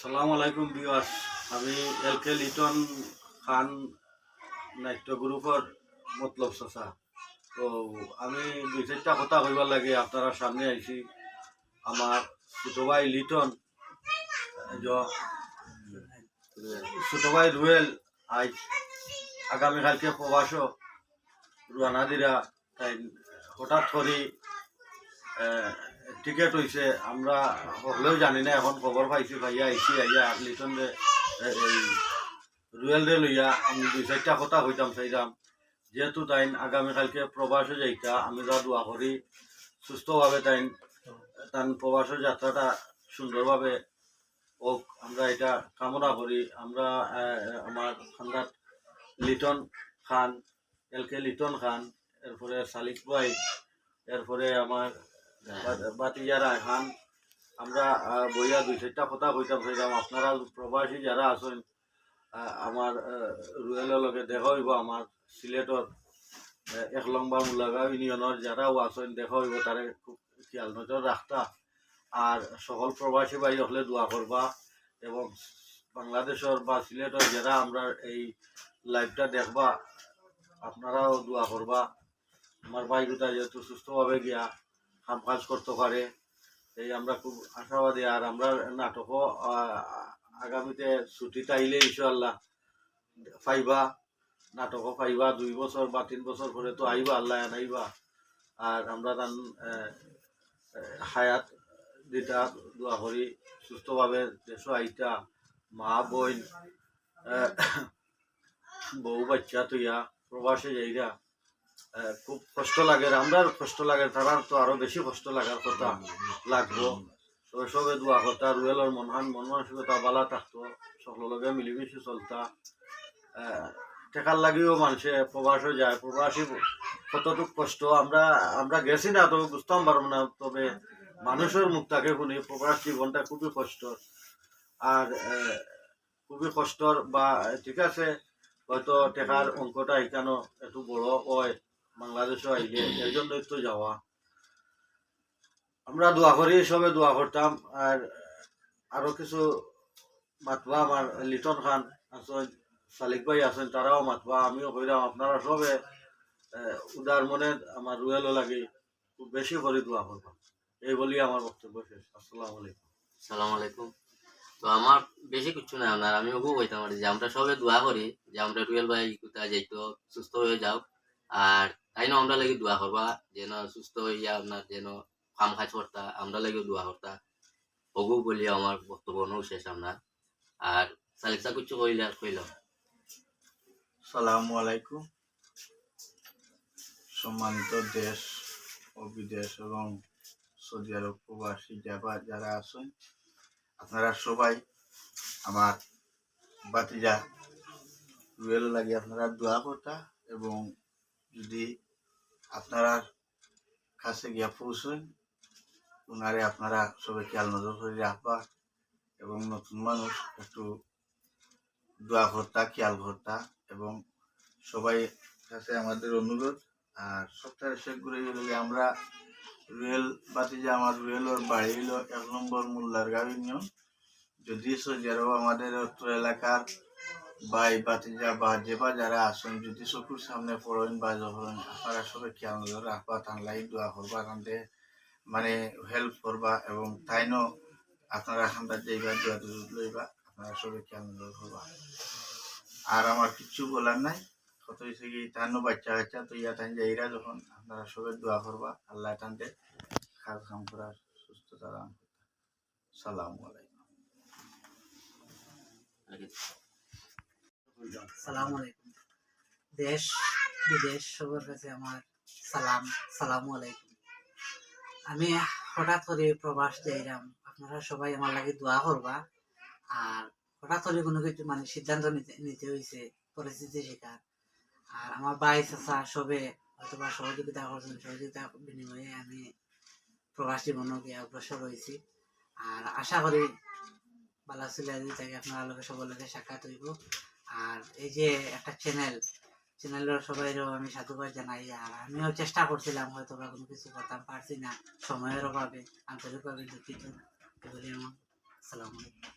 সালাম আলাইকুম বিওয়াস আমি এল কে লিটন খান, নাট্য গ্রুপের মতলব চাচা। তো আমি দুই চারটা কথা কইবার লাগে, আপনারা সামনে আইছি। আমার ছোট ভাই লিটন ছোট ভাই রুয়েল, আজ আগামীকালকে প্রবাস রুয়ানা দিরা তাই হঠাৎ করে টিকেট হয়েছে আমরা হলেও জানি না, এখন খবর পাইছি, ভাইয়া আইসি আইয়া লিটন রে এই রুয়েল রে লইয়া আমি দুই চারটা কথা কইতাম, চাইতাম, যেহেতু তাইন আগামীকালকে প্রবাসে যাইতা, আমি যা দোয়া করি, সুস্থভাবে তাইন তান প্রবাসের যাত্রাটা সুন্দরভাবে হোক, আমরা এটা কামনা করি। আমরা আমার খান্দার লিটন খান, এল কে লিটন খান, এরপরে সালিক ভাই, এরপরে আমার বাতিজারা খান, আমরা বইয়া দুই চারটা কথা কইতাম কইতাম, আপনারা প্রবাসী যারা আছেন আমার রুয়েলের লগে দেখা হইব, আমার সিলেটর এক লম্বা মুলাগাঁও ইউনিয়নের যারাও আছেন, দেখা হইব তারে খুব খেয়াল নজর রাখতা আর সকল প্রবাসী ভাই হলে দোয়া করবা এবং বাংলাদেশের বা সিলেটের যারা আমরা এই লাইভটা দেখবা, আপনারাও দোয়া করবা। আমার ভাই দুটা যেহেতু সুস্থভাবে গিয়া কাম কাজ করতে পারে। এই আমরা খুব আশাবাদী। আর আমরা নাটকও আগামীতে ছুটিতে আইলে ইনশাল্লাহ পাইবা নাটকও পাইবা দুই বছর বা তিন বছর পরে তো আইবা, আল্লাহ আনাইবা। আর আমরা তান হায়াত দিতা দোয়া করি, সুস্থভাবে দেশ আইতা, মা, বোন বউ, বাচ্চা তুইয়া প্রবাসে যাইরা খুব কষ্ট লাগে আমরা কষ্ট লাগে তারা তো আরও বেশি কষ্ট লাগার কথা লাগবো। তো সবে দোয়া কথা, রুয়েলের মনহান মন মানসিকতা বালা থাকতো সকলের লগে মিলিমিশি চলতা। টেকার লাগিও মানুষে প্রবাসে যায়, প্রবাসী কতটুক কষ্ট, আমরা আমরা গেছি না, তবে বুঝতাম পারব না, তবে মানুষের মুখ তাকে শুনি, প্রবাস জীবনটা খুবই কষ্ট। আর খুবই কষ্টর বা, ঠিক আছে, হয়তো টেকার অঙ্কটা এখানে একটু বড় হয়। বাংলাদেশও আইলে, এর জন্যই তো যাওয়া। আমরা দোয়া করি, সবে দোয়া করতাম। আর আরও কিছু মাতবা আমার লিটন খান আছেন সালিক ভাই আছেন, তারাও মাতবা, আমিও কইরাম, আপনারা সবে উদার মনে আমার রুয়েলও লাগে, খুব বেশি করে দোয়া করবা। এই বলি আমার বক্তব্য শেষ। আসসালামু আলাইকুম। সালাম আলাইকুম। তো আমার বেশি কিছু না আপনার আমি ওকেও কইতাম যে আমরা সবে দোয়া করি, যে আমরা রুয়েল ভাই কোথায় যাইতো, সুস্থ হয়ে যাও। আর তাই না, আমরা লাগি দোয়া করবা, যেন সুস্থ হইয়া আপনার যেন কাম কাজ করতা, আমরা লাগি দোয়া করতা। ওগু বলি আমার বক্তব্য শেষ আপনার আর সালিকসা কিছু কইলে, কইল? সালামু আলাইকুম। সম্মানিত দেশ ও বিদেশ এবং সৌদি আরব প্রবাসী যারা আছেন, আপনারা সবাই আমার বাতিজা। রুয়েল লাগে আপনারা দোয়া করতা, এবং যদি আপনারা কাছে গিয়া পৌঁছেন। ওনারে আপনারা সবাই খেয়াল নজর করে রাখবা এবং নতুন মানুষ, একটু দোয়া করতা খেয়াল করতা এবং সবাই কাছে আমাদের অনুরোধ। আর সপ্তাহে শেষ করে গেলে আমরা রুয়েল বাতি যে আমার রুয়েলের বাড়ি হলো এক নম্বর মোল্লার গাঁও নিয়ম যদি যারাও আমাদের এলাকার বাই বাতিজা বা যে বা যারা আসুন যদি চকুর সামনে পড়েন বা যখন আপনারা সবাই খেয়াল রাখবা তানলাই দোয়া করবা তানতে মানে হেল্প করবা এবং তাইনও আপনারা খান্দার যাইবা দোয়া দুধ লইবা, আপনারা সবাই খেয়াল করবা। আর আমার কিচ্ছু বলার নাই। কত হয়েছে কি তানো বাচ্চা কাচ্চা তো ইয়া তাই যাইরা যখন আপনারা সবাই দোয়া করবা, আল্লাহ টানতে কাজ কাম করার সুস্থতা দান সালাম আলাইকুম। সালাম আলাইকুম। দেশ, বিদেশ, সবার কাছে আমার সালাম, সালামু আলাইকুম। আমি হঠাৎ করে প্রবাস যাইলাম আপনারা সবাই আমার লাগে দোয়া করবা। আর হঠাৎ করে কোনো কিছু মানে সিদ্ধান্ত নিতে হয়েছে পরিস্থিতি শিকার। আর আমার ভাই, চাচা সবে হয়তো বা সহযোগিতা করছেন। সহযোগিতা বিনিময়ে আমি প্রবাস জীবনও গিয়ে অগ্রসর হয়েছি। আর আশা করি বালা সিলাদি থেকে আপনারা লোকে সবার লোকে সাক্ষাৎ হইব। আর এই যে একটা চ্যানেল চ্যানেলের সবাইরও আমি সাধুবাদ জানাই। আর আমিও চেষ্টা করছিলাম হয়তো বা কোনো কিছু করতাম, পারছি না। সময়ের অভাবে, আন্তরিকভাবে দুঃখিত। এগুলি আমার। সালাম আলাইকুম।